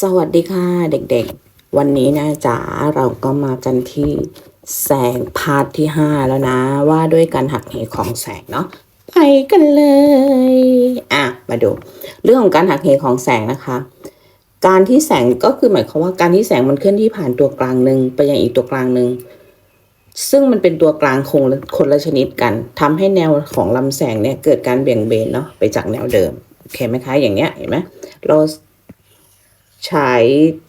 สวัสดีค่ะเด็กๆ วันนี้นะจ๋าเราก็มากันที่แสงพาร์ทที่ 5 แล้วนะ ว่าด้วยการหักเหของแสงเนาะไปกันเลย อะ มาดู เรื่องของการหักเหของแสงนะคะ การที่แสงก็คือหมายความว่าการที่แสงมันเคลื่อนที่ผ่านตัวกลางหนึ่งไปยังอีกตัวกลางหนึ่งซึ่งมันเป็นตัวกลางคงคนละชนิดกันทำให้แนวของลำแสงเนี่ยเกิดการเบี่ยงเบนเนาะไปจากแนวเดิมโอเคไหมคะอย่างเนี้ยเห็นไหมเรา ฉาย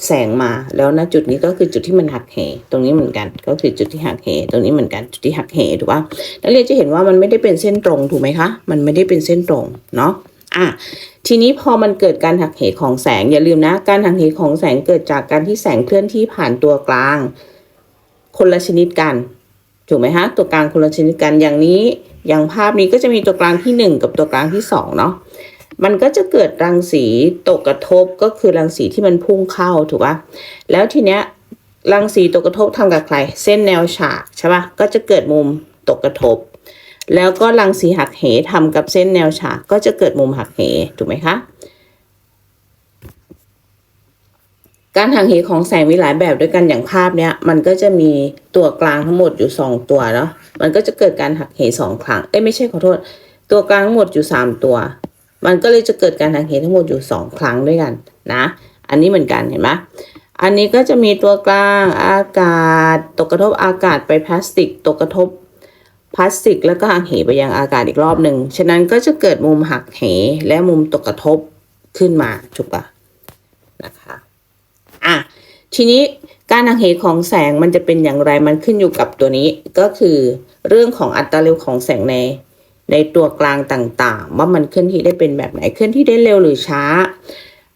แสงมาแล้วนะจุดนี้ก็คือจุดที่มันหักเหตรงนี้เหมือนกัน ก็คือจุดที่หักเหตรงนี้เหมือนกันจุดที่หักเหถูกป่ะนักเรียนจะเห็นว่ามันไม่ได้เป็นเส้นตรงถูกไหมคะ มันไม่ได้เป็นเส้นตรงเนาะอะทีนี้พอมันเกิดการหักเหของแสงอย่าลืมนะ การหักเหของแสงเกิดจากการที่แสงเคลื่อนที่ผ่านตัวกลาง คนละชนิดกันถูกไหมฮะตัวกลางคนละชนิดกันอย่างนี้ อย่างภาพนี้ก็จะมีตัวกลางที่หนึ่งกับตัวกลางที่สองเนาะ มันก็จะเกิดรังสีตกกระทบก็คือรังสีที่มันพุ่งเข้าถูกปะแล้วทีเนี้ยรังสีตกกระทบทำกับใคร เส้นแนวฉากใช่ปะก็จะเกิดมุมตกกระทบ แล้วก็รังสีหักเหทำกับเส้นแนวฉากก็จะเกิดมุมหักเหถูกไหมคะการหักเหของแสงมีหลายแบบด้วยกันอย่างภาพเนี้ยมันก็จะมีตัวกลางทั้งหมดอยู่สองตัวเนาะมันก็จะเกิดการหักเหสองครั้งเอ้ยไม่ใช่ขอโทษ ตัวกลางทั้งหมดอยู่สามตัว มันก็เลยจะเกิดการหักเหทั้งหมดอยู่สองครั้งด้วยกันนะ อันนี้เหมือนกันเห็นไหมอันนี้ก็จะมีตัวกลางอากาศ ตกกระทบอากาศไปพลาสติก ตกกระทบพลาสติก แล้วก็หักเหไปยังอากาศอีกรอบหนึ่ง ฉะนั้นก็จะเกิดมุมหักเหและมุมตกกระทบขึ้นมาถูกปะนะคะอะทีนี้การหักเหของแสงมันจะเป็นอย่างไรมันขึ้นอยู่กับตัวนี้ก็คือเรื่องของอัตราเร็วของแสงใน ในตัวกลางต่างๆ ว่ามันเคลื่อนที่ได้เป็นแบบไหนเคลื่อนที่ได้เร็วหรือช้า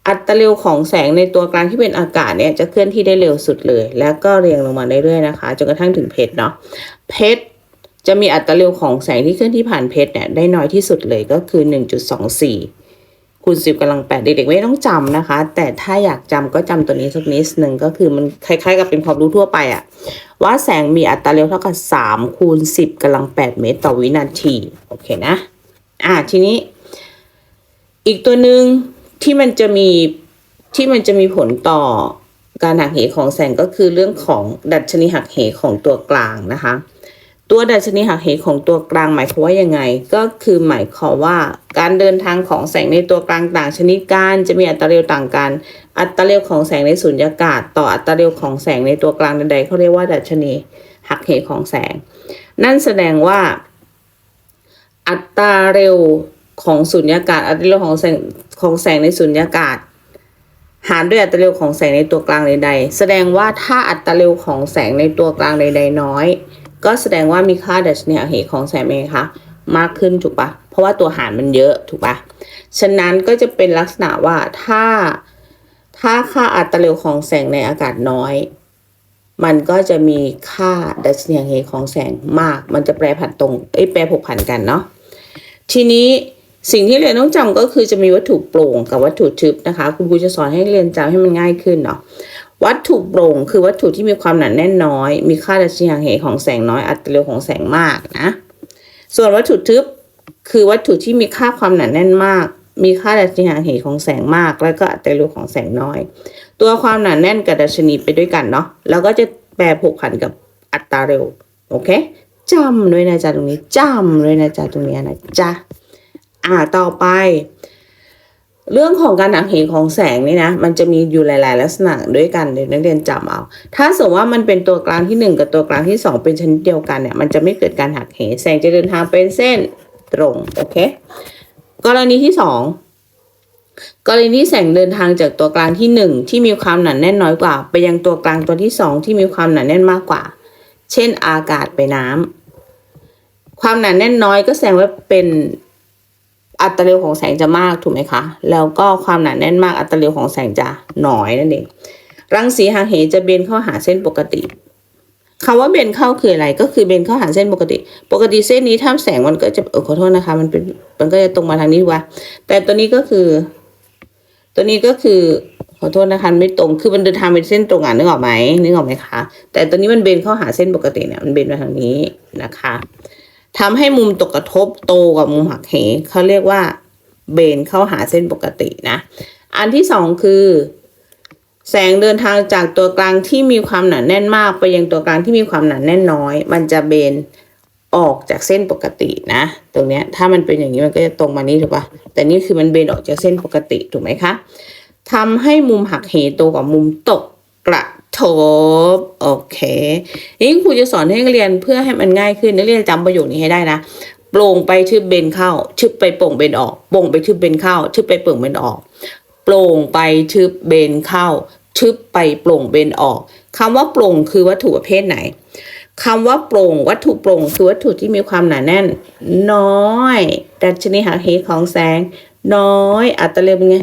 อัตราเร็วของแสงในตัวกลางที่เป็นอากาศเนี่ยจะเคลื่อนที่ได้เร็วสุดเลย แล้วก็เรียงลงมาเรื่อยๆนะคะจนกระทั่งถึงเพชรเนาะเพชรจะมีอัตราเร็วของแสงที่เคลื่อนที่ผ่านเพชรเนี่ยได้น้อยที่สุดเลยก็คือ 1.24คูณ10กำลัง8เด็กๆไม่ต้องจำนะคะ แต่ถ้าอยากจำก็จำตัวนี้สักนิดหนึ่งก็คือมันคล้ายๆ กับเป็นความรู้ทั่วไปอะ ว่าแสงมีอัตราเร็วเท่ากับ 3 คูณ 10กำลัง 8 เมตรต่อวินาที โอเคนะ อ่าทีนี้ อีกตัวหนึ่งที่มันจะมีที่มันจะมีผลต่อการหักเหของแสงก็คือเรื่องของดัชนีหักเหของตัวกลางนะคะ ตัวดัชนีหักเหของตัวกลางหมายความว่ายังไง ก็คือหมายความว่า การเดินทางของแสงในตัวกลางต่างชนิดกันจะมีอัตราเร็วต่างกัน อัตราเร็วของแสงในสุญญากาศ ต่ออัตราเร็วของแสงในตัวกลางใดๆเขาเรียกว่าดัชนีหักเหของแสง นั่นแสดงว่า อัตราเร็วของสุญญากาศ อัตราเร็วของแสงของแสงในสุญญากาศ หารด้วยอัตราเร็วของแสงในตัวกลางใดๆ แสดงว่าถ้าอัตราเร็วของแสงในตัวกลางใด ๆ น้อย ก็แสดงว่ามีค่าดัชนีเหตุของแสงเป็นไงคะมากขึ้นถูกปะเพราะว่าตัวหารมันเยอะถูกปะฉะนั้นก็จะเป็นลักษณะว่าถ้าถ้าค่าอัตราเร็วของแสงในอากาศน้อย มันก็จะมีค่าดัชนีเหตุของแสงมาก มันจะแปรผันตรงเอ้ยแปรผกผันกันเนาะทีนี้สิ่งที่เรียนต้องจำก็คือจะมีวัตถุโปร่งกับวัตถุทึบนะคะ คุณครูจะสอนให้เรียนจำให้มันง่ายขึ้นเนาะ วัตถุโปร่งคือวัตถุที่มีความหนาแน่นน้อย มีค่าดัชนีหางเหของแสงน้อย อัตราเร็วของแสงมากนะ ส่วนวัตถุทึบคือวัตถุที่มีค่าความหนาแน่นมาก มีค่าดัชนีหางเหของแสงมาก แล้วก็อัตราเร็วของแสงน้อย ตัวความหนาแน่นกับดัชนีไปด้วยกันเนาะ แล้วก็จะแปรผกผันกับอัตราเร็ว โอเคจำด้วยนะจ๊ะตรงนี้จำด้วยนะจ๊ะตรงนี้นะจ๊ะอ่าต่อไป เรื่องของการหักเหของแสงนี่นะ มันจะมีอยู่หลาย ๆ ลักษณะด้วยกันเดี๋ยวนักเรียนจำเอา ถ้าสมมติว่ามันเป็นตัวกลางที่หนึ่งกับตัวกลางที่สองเป็นชนิดเดียวกันเนี่ยมันจะไม่เกิดการหักเหแสงจะเดินทางเป็นเส้นตรงโอเคกรณีที่สองกรณีที่แสงเดินทางจากตัวกลางที่หนึ่งที่มีความหนาแน่นน้อยกว่า ไปยังตัวกลางตัวที่สองที่มีความหนาแน่นมากกว่า เช่นอากาศไปน้ำความหนาแน่นน้อยก็แสดงว่าเป็น อัตราเร็วของแสงจะมากถูกไหมคะ แล้วก็ความหนาแน่นมากอัตราเร็วของแสงจะน้อยนั่นเอง รังสีหักเหจะเบนเข้าหาเส้นปกติคำว่าเบนเข้าคืออะไร ก็คือเบนเข้าหาเส้นปกติ ปกติเส้นนี้ถ้าแสงมันก็จะเออขอโทษนะคะ มันเป็นมันก็จะตรงมาทางนี้ว่าแต่ตัวนี้ก็คือ ตัวนี้ก็คือขอโทษนะคะไม่ตรง คือมันเดินทางเป็นเส้นตรงอะนึกออกไหมนึกออกไหมคะ แต่ตัวนี้มันเบนเข้าหาเส้นปกติเนี่ยมันเบนมาทางนี้นะคะ ทำให้มุมตกกระทบโตกว่ามุมหักเหเขาเรียกว่าเบนเข้าหาเส้นปกตินะ อันที่สองคือ แสงเดินทางจากตัวกลางที่มีความหนาแน่นมาก ไปยังตัวกลางที่มีความหนาแน่นน้อย มันจะเบนออกจากเส้นปกตินะ ตรงเนี้ยถ้ามันเป็นอย่างนี้มันก็จะตรงมานี้ถูกปะแต่นี่คือมันเบนออกจากเส้นปกติถูกไหมคะทำให้มุมหักเหตัวกับมุมตกกระ ทบโอเคนี่ครูจะสอนให้นักเรียนเพื่อให้มันง่ายขึ้นนักเรียนจำประโยคนี้ให้ได้นะโปร่งไปชึบเบนเข้า ชึบไปโปร่งเบนออกโปร่งไปชึบเบนเข้า ชึบไปโปร่งเบนออกโปร่งไปชึบเบนเข้า ชึบไปโปร่งเบนออกคำว่าโปร่งคือวัตถุประเภทไหนคำว่าโปร่งวัตถุโปร่งคือวัตถุที่มีความหนาแน่น น้อยดัชนีหักเหของแสง น้อยอัตราเร็วเป็นไง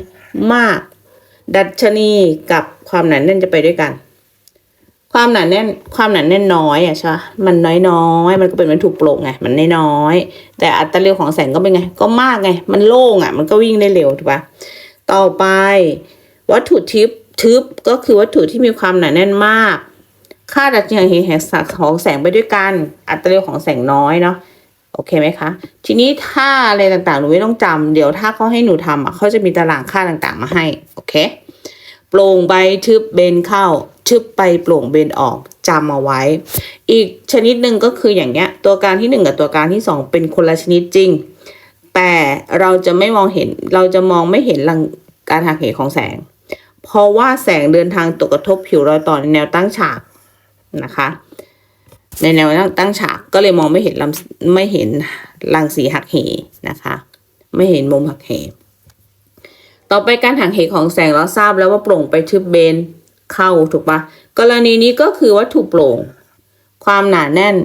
มาก ดัชนีกับความหนาแน่นจะไปด้วยกัน ความหนาแน่นความหนาแน่นน้อยอะใช่ปะมันน้อยน้อยมันก็เป็นวัตถุโปร่งไงมันน้อยๆแต่อัตราเร็วของแสงก็เป็นไง ก็มากไง มันโล่งอะ มันก็วิ่งได้เร็วถูกปะต่อไป วัตถุทิพทึบก็คือวัตถุที่มีความหนาแน่นมาก ค่าดัชนีแห่งของแสงไปด้วยกัน อัตราเร็วของแสงน้อยเนาะโอเคไหมคะ ทีนี้ถ้าอะไรต่างๆหนูไม่ต้องจำเดี๋ยวถ้าเขาให้หนูทำอะเขาจะมีตารางค่าต่างๆมาให้โอเคโปร่งไปทึบเบนเข้า ทึบไปโปร่งเบนออกจำเอาไว้ อีกชนิดหนึ่งก็คืออย่างเงี้ยตัวการที่หนึ่งกับตัวการที่สองเป็นคนละชนิดจริง แต่เราจะไม่มองเห็นเราจะมองไม่เห็นลังการหักเหของแสง เพราะว่าแสงเดินทางตกกระทบผิวรอยต่อในแนวตั้งฉากนะคะในแนวตั้งฉากก็เลยมองไม่เห็นลำไม่เห็นรังสีหักเหนะคะ ไม่เห็นมุมหักเห ต่อไปการหักเหของแสงเราทราบแล้วว่าโปร่งไปทึบเบน เข้าถูกปะกรณีนี้ก็คือวัตถุโปร่ง ความหนาแน่น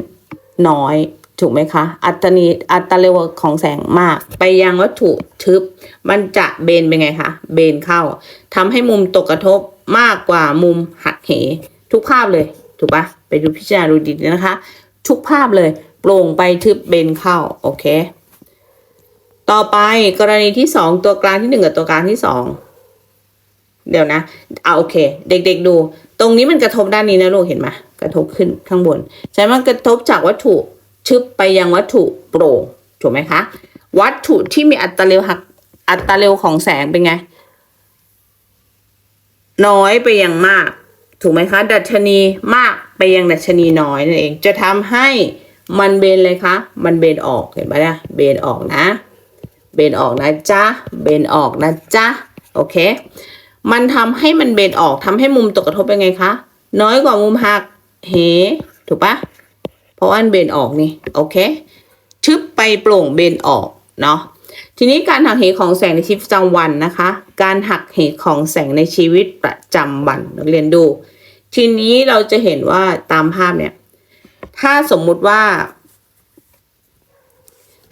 น้อยถูกไหมคะ อัตรนีอัตราเร็วของแสงมาก ไปยังวัตถุทึบ มันจะเบนเป็นไงคะ เบนเข้าทำให้มุมตกกระทบมากกว่ามุมหักเห ทุกภาพเลย ถูกปะไปดูพิจารณาดูดีๆนะคะ ทุกภาพเลย โปร่งไปทึบเบนเข้า โอเค ต่อไปกรณีที่สองตัวกลางที่หนึ่งกับตัวกลางที่สอง เดี๋ยวนะเอาโอเค เด็กๆดู ตรงนี้มันกระทบด้านนี้นะลูกเห็นไหมกระทบขึ้นข้างบนใช่ไหมมันกระทบจากวัตถุชึบไปยังวัตถุโปร่งถูกไหมคะ วัตถุที่มีอัตราเร็วหักอัตราเร็วของแสงเป็นไง น้อยไปยังมาก ถูกไหมคะ ดัชนีมากไปยังดัชนีน้อยนั่นเอง จะทำให้มันเบนเลยคะ มันเบนออกเห็นไหมนี่ยเบนออกนะ เบนออกนะจ๊ะ เบนออกนะจ๊ะ โอเค มันทำให้มันเบนออกทำให้มุมตกกระทบเป็นไงคะ น้อยกว่ามุมหักเหถูกปะเพราะว่ามันเบนออกนี่โอเค ชึบไปโปร่งเบนออกเนาะทีนี้การหักเหของแสงในชีวิตประจำวันนะคะ การหักเหของแสงในชีวิตประจำวันนักเรียนดู ทีนี้เราจะเห็นว่าตามภาพเนี่ย ถ้าสมมุติว่า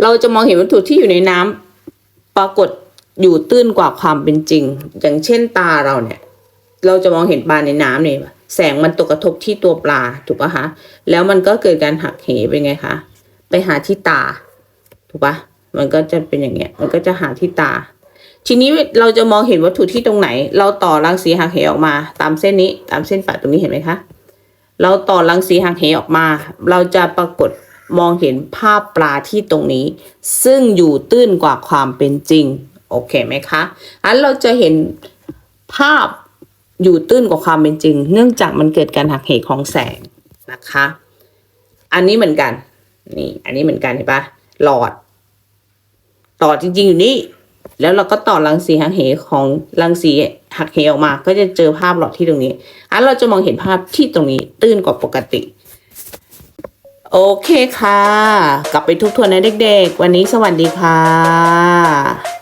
เราจะมองเห็นวัตถุที่อยู่ในน้ำปรากฏ อยู่ตื้นกว่าความเป็นจริง อย่างเช่นตาเราเนี่ย เราจะมองเห็นปลาในน้ำเนี่ยแสงมันตกกระทบที่ตัวปลาถูกปะคะแล้วมันก็เกิดการหักเหเป็นไงคะไปหาที่ตา ถูกปะมันก็จะเป็นอย่างเงี้ย มันก็จะหาที่ตา ทีนี้เราจะมองเห็นวัตถุที่ตรงไหน เราต่อรังสีหักเหออกมา ตามเส้นนี้ ตามเส้นปะตรงนี้เห็นไหมคะ เราต่อรังสีหักเหออกมา เราจะปรากฏมองเห็นภาพปลาที่ตรงนี้ ซึ่งอยู่ตื้นกว่าความเป็นจริง โอเคไหมคะอันเราจะเห็นภาพอยู่ตื้นกว่าความเป็นจริง เนื่องจากมันเกิดการหักเหของแสงนะคะ อันนี้เหมือนกัน นี่ อันนี้เหมือนกันเห็นปะหลอด ต่อจริง ๆ อยู่นี่ แล้วเราก็ต่อรังสีหักเหของรังสีหักเหออกมา ก็จะเจอภาพหลอดที่ตรงนี้อันเราจะมองเห็นภาพที่ตรงนี้ ตื้นกว่าปกติโอเคค่ะ กลับไปทบทวนนะเด็กๆ วันนี้สวัสดีค่ะ